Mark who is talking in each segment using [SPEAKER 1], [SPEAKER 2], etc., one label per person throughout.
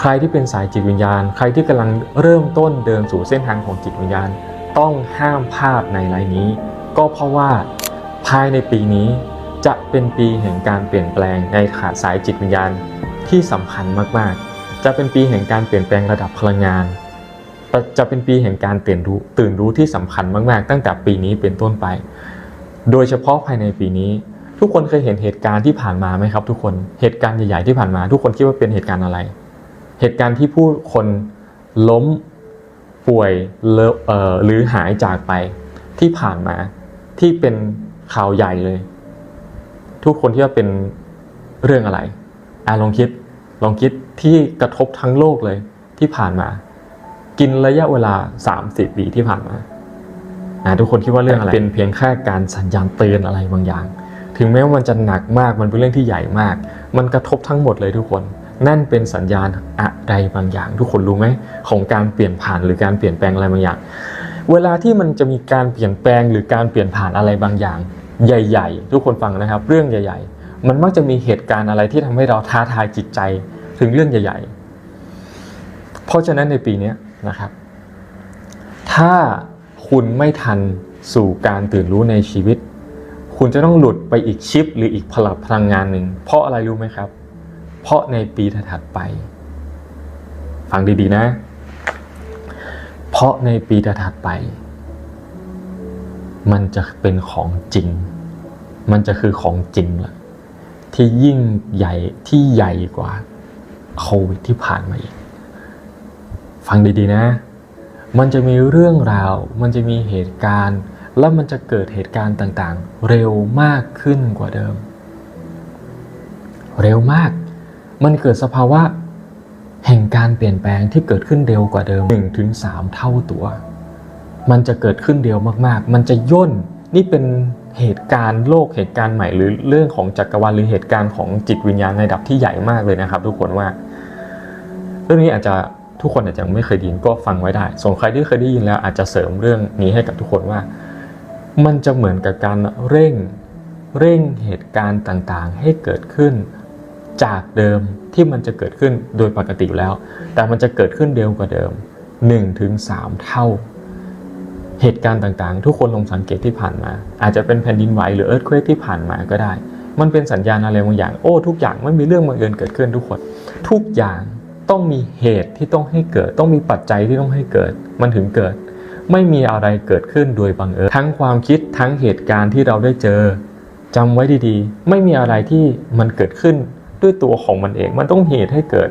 [SPEAKER 1] ใครที่เป็นสายจิตวิญญาณ ใครที่กำลังเริ่มต้นเดินสู่เส้นทางของจิตวิญญาณ ต้องห้ามพลาดในไลน์นี้ ก็เพราะว่าภายในปีนี้จะเป็นปีแห่งการเปลี่ยนแปลงในขาสายจิตวิญญาณที่สำคัญมากๆ จะเป็นปีแห่งการเปลี่ยนแปลงระดับพลังงาน จะเป็นปีแห่งการตื่นรู้ตื่นรู้ที่สำคัญมาก ๆ ตั้งแต่ปีนี้เป็นต้นไป โดยเฉพาะภายในปีนี้ ทุกคนเคยเห็นเหตุการณ์ที่ผ่านมาไหมครับ ทุกคน เหตุการณ์ใหญ่ๆที่ผ่านมา ทุกคนคิดว่าเป็นเหตุการณ์อะไร เหตุการณ์ที่ผู้คนล้มป่วยหรือหายจากไปที่ผ่านมาที่เป็นข่าวใหญ่เลย ทุกคนที่ว่าเป็นเรื่องอะไรอะลองคิดลองคิดที่กระทบทั้งโลกเลยที่ผ่านมา กินระยะเวลา30ปีที่ผ่านมาอะทุกคนคิดว่าเรื่องอะไรเป็นเพียงแค่การสัญญาณเตือนอะไรบางอย่าง ถึงแม้ว่ามันจะหนักมากมันเป็นเรื่องที่ใหญ่มาก มันกระทบทั้งหมดเลยทุกคน นั่นเป็นสัญญาณอะไรบางอย่าง ทุกคนรู้ไหมของการเปลี่ยนผ่านหรือการเปลี่ยนแปลงอะไรบางอย่าง เวลาที่มันจะมีการเปลี่ยนแปลงหรือการเปลี่ยนผ่านอะไรบางอย่าง ใหญ่ ๆ ทุกคนฟังนะครับ เรื่องใหญ่ ๆ มันมักจะมีเหตุการณ์อะไรที่ทำให้เราท้าทายจิตใจถึงเรื่องใหญ่ ๆ เพราะฉะนั้นในปีนี้นะครับ ถ้าคุณไม่ทันสู่การตื่นรู้ในชีวิต คุณจะต้องหลุดไปอีกชิป หรืออีกพลังพลังงานหนึ่งเพราะอะไรรู้ไหมครับ เพราะในปีถัดไป ฟังดีๆนะ เพราะในปีถัดไป มันจะเป็นของจริง มันจะคือของจริงละที่ยิ่งใหญ่ที่ใหญ่กว่าโควิดที่ผ่านมาอีก ฟังดีๆนะ มันจะมีเรื่องราว มันจะมีเหตุการณ์แล้วมันจะเกิดเหตุการณ์ต่างๆ เร็วมากขึ้นกว่าเดิม เร็วมาก มันเกิดสภาวะ แห่งการเปลี่ยนแปลงที่เกิดขึ้นเร็วกว่าเดิม1-3ถึงเท่าตัว มันจะเกิดขึ้นเร็วมากๆ มันจะย่นนี่เป็นเหตุการณ์โลกเหตุการณ์ใหม่หรือเรื่องของจักรวาลหรือเหตุการณ์ของจิตวิญญาณในระดับที่ใหญ่มากเลยนะครับ ทุกคนว่า เรื่องนี้อาจจะทุกคนอาจจะไม่เคยได้ยินก็ฟังไว้ได้ ส่วนใครที่เคยได้ยินแล้วอาจจะเสริมเรื่องนี้ให้กับทุกคนว่า มันจะเหมือนกับการเร่งเร่งเหตุการณ์ต่างๆ ให้เกิดขึ้น จากเดิมที่มันจะเกิดขึ้นโดยปกติอยู่แล้ว แต่มันจะเกิดขึ้นเร็วกว่าเดิม1-3ถึงเท่า เหตุการณ์ต่างๆ ทุกคนลองสังเกตที่ผ่านมา อาจจะเป็นแผ่นดินไหวหรือเอิร์ธเควกที่ผ่านมาก็ได้ มันเป็นสัญญาณอะไรบางอย่าง โอ้ทุกอย่างไม่มีเรื่องบังเอิญเกิดขึ้นทุกคน ทุกอย่างต้องมีเหตุที่ต้องให้เกิด ต้องมีปัจจัยที่ต้องให้เกิด มันถึงเกิด ไม่มีอะไรเกิดขึ้นโดยบังเอิญ ทั้งความคิดทั้งเหตุการณ์ที่เราได้เจอจำไว้ดีๆ ไม่มีอะไรที่มันเกิดขึ้น ด้วยตัวของมันเอง มันต้องเหตุให้เกิด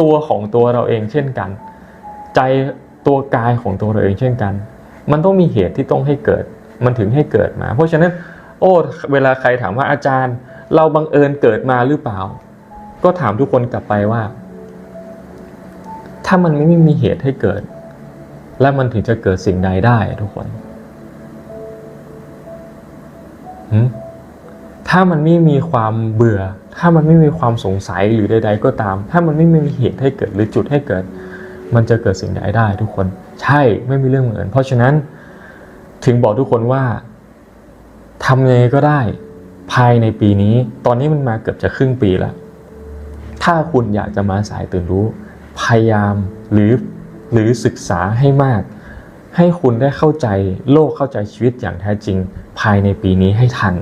[SPEAKER 1] ตัวของตัวเราเองเช่นกัน ใจตัวกายของตัวเราเองเช่นกัน มันต้องมีเหตุที่ต้องให้เกิด มันถึงให้เกิดมา เพราะฉะนั้น โอ้เวลาใครถามว่าอาจารย์ เราบังเอิญเกิดมาหรือเปล่า ก็ถามทุกคนกลับไปว่า ถ้ามันไม่มีเหตุให้เกิด แล้วมันถึงจะเกิดสิ่งใดได้ทุกคนหื ถ้ามันไม่มีความเบื่อ ถ้ามันไม่มีความสงสัยหรือใด ๆ ก็ตาม ถ้ามันไม่มีเหตุให้เกิดหรือจุดให้เกิด มันจะเกิดสิ่งใดได้ทุกคน ใช่ไม่มีเรื่องเหมือน เพราะฉะนั้นถึงบอกทุกคนว่าทำยังไงก็ได้ภายในปีนี้ ตอนนี้มันมาเกือบจะครึ่งปีแล้วถ้าคุณอยากจะมาสายตื่นรู้ พยายามหรือหรือศึกษาให้มาก ให้คุณได้เข้าใจโลกเข้าใจชีวิตอย่างแท้จริง ภายในปีนี้ให้ทัน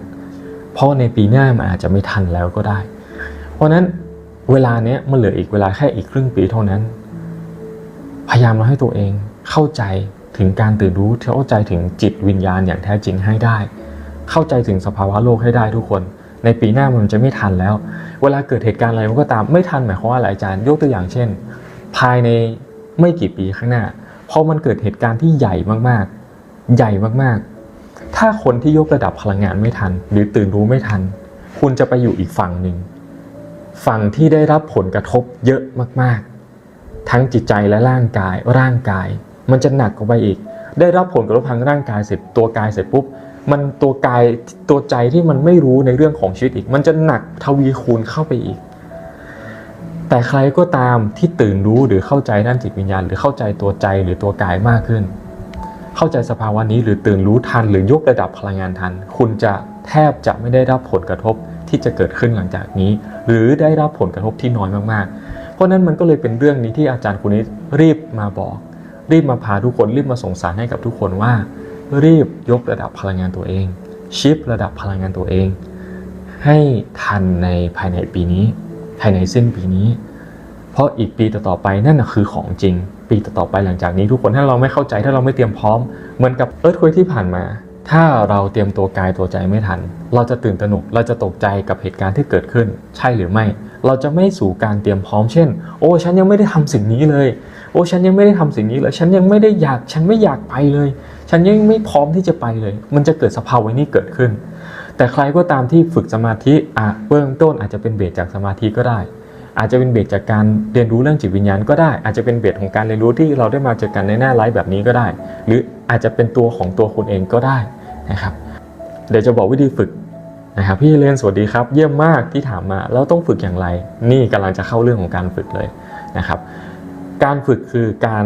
[SPEAKER 1] เพราะในปีหน้ามันอาจจะไม่ทันแล้วก็ได้ เพราะนั้นเวลาเนี้ยมันเหลืออีกเวลาแค่อีกครึ่งปีเท่านั้น พยายามเราให้ตัวเองเข้าใจถึงการตื่นรู้เข้าใจถึงจิตวิญญาณอย่างแท้จริงให้ได้ เข้าใจถึงสภาวะโลกให้ได้ทุกคน ในปีหน้ามันจะไม่ทันแล้ว เวลาเกิดเหตุการณ์อะไรมันก็ตามไม่ทันหมายความว่าอะไรอาจารย์ยกตัวอย่างเช่น ภายในไม่กี่ปีข้างหน้าพอมันเกิดเหตุการณ์ที่ใหญ่มากๆ ใหญ่มากๆ ถ้าคนที่ยกระดับพลังงานไม่ทัน หรือตื่นรู้ไม่ทัน คุณจะไปอยู่อีกฝั่งหนึ่ง ฝั่งที่ได้รับผลกระทบเยอะมากๆ ทั้งจิตใจและร่างกาย ร่างกาย มันจะหนักกว่าไปอีก ได้รับผลกระทบทางร่างกายเสร็จตัวกายเสร็จปุ๊บ มันตัวกายตัวใจที่มันไม่รู้ในเรื่องของชีวิตอีก มันจะหนักทวีคูณเข้าไปอีก แต่ใครก็ตามที่ตื่นรู้หรือเข้าใจด้านจิตวิญญาณ หรือเข้าใจตัวใจหรือตัวกายมากขึ้น เข้าใจสภาวะนี้หรือตื่นรู้ทันหรือยกระดับพลังงานทัน คุณจะแทบจะไม่ได้รับผลกระทบที่จะเกิดขึ้นหลังจากนี้ หรือได้รับผลกระทบที่น้อยมากๆ เพราะนั้นมันก็เลยเป็นเรื่องนี้ที่อาจารย์คนนี้รีบมาบอก รีบมาพาทุกคนรีบมาส่งสารให้กับทุกคนว่า รีบยกระดับพลังงานตัวเอง ชิประดับพลังงานตัวเอง ให้ทันในภายในปีนี้ ภายในสิ้นปีนี้ เพราะอีกปีต่อๆไปนั่นคือของจริง ปีต่อๆไปหลังจากนี้ทุกคนถ้าเราไม่เข้าใจถ้าเราไม่เตรียมพร้อม เหมือนกับเอิร์ธควยที่ผ่านมา ถ้าเราเตรียมตัวกายตัวใจไม่ทัน เราจะตื่นตระหนกเราจะตกใจกับเหตุการณ์ที่เกิดขึ้น ใช่หรือไม่ เราจะไม่สู่การเตรียมพร้อมเช่น โอ้ฉันยังไม่ได้ทำสิ่งนี้เลย โอ้ฉันยังไม่ได้ทำสิ่งนี้เลย ฉันยังไม่ได้อยากฉันไม่อยากไปเลย ฉันยังไม่พร้อมที่จะไปเลย มันจะเกิดสภาวะนี้เกิดขึ้น แต่ใครก็ตามที่ฝึกสมาธิอะเบื้องต้นอาจจะเป็นเบสจากสมาธิก็ได้ อาจจะเป็นเบสจากการเรียนรู้เรื่องจิตวิญญาณก็ได้ อาจจะเป็นเบสของการเรียนรู้ที่เราได้มาจากกันในหน้าไลฟ์แบบนี้ก็ได้ หรืออาจจะเป็นตัวของตัวคุณเองก็ได้นะครับ เดี๋ยวจะบอกวิธีฝึกนะครับพี่เลนสวัสดีครับ เยี่ยมมากที่ถามมาแล้วต้องฝึกอย่างไร นี่กำลังจะเข้าเรื่องของการฝึกเลยนะครับ การฝึกคือการ